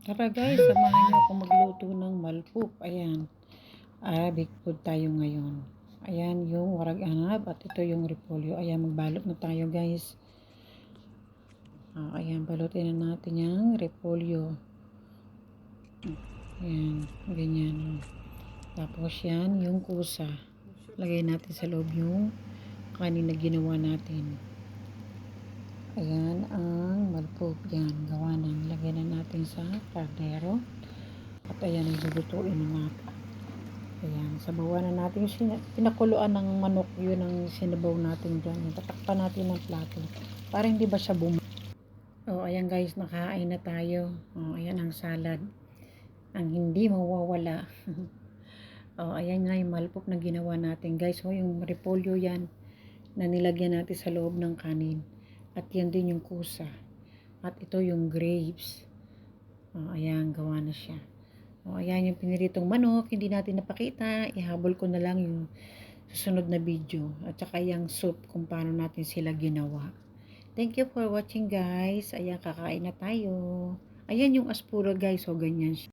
Tara guys, samahan niyo ako magluto ng malpup. Ayan. Arabic food tayo ngayon. Ayan yung warag anab at ito yung repolyo. Ayan, magbalot na tayo guys. Ah, ayan, balutin na natin yung repolyo. Ayan, ganyan. Tapos yan, yung kusa. Lagay natin sa loob yung kanin na ginawa natin. Ayan ang malpup. Yan, gawa na. Nilagay na natin sa kardero. At ayan, naglulutuin na natin. Ayan, sabawan na natin pinakuluan ng manok. Yun ang sinabaw natin dyan. Tatakpan natin ng plato. Para hindi ba siya bum... Oh, ayan guys, nakain na tayo. Oh, ayan ang salad. Ang hindi mawawala. oh, ayan nga yung malpup na ginawa natin. Guys, oh, yung repolyo yan na nilagyan natin sa loob ng kanin. At yan din yung kusa. At ito yung grapes. Oh, ayan, gawa na siya. Oh, ayan yung piniritong manok. Hindi natin napakita. Ihabol ko na lang yung susunod na video. At saka yung soup kung paano natin sila ginawa. Thank you for watching guys. Ayan, kakain na tayo. Ayan yung aspura guys. O, ganyan siya.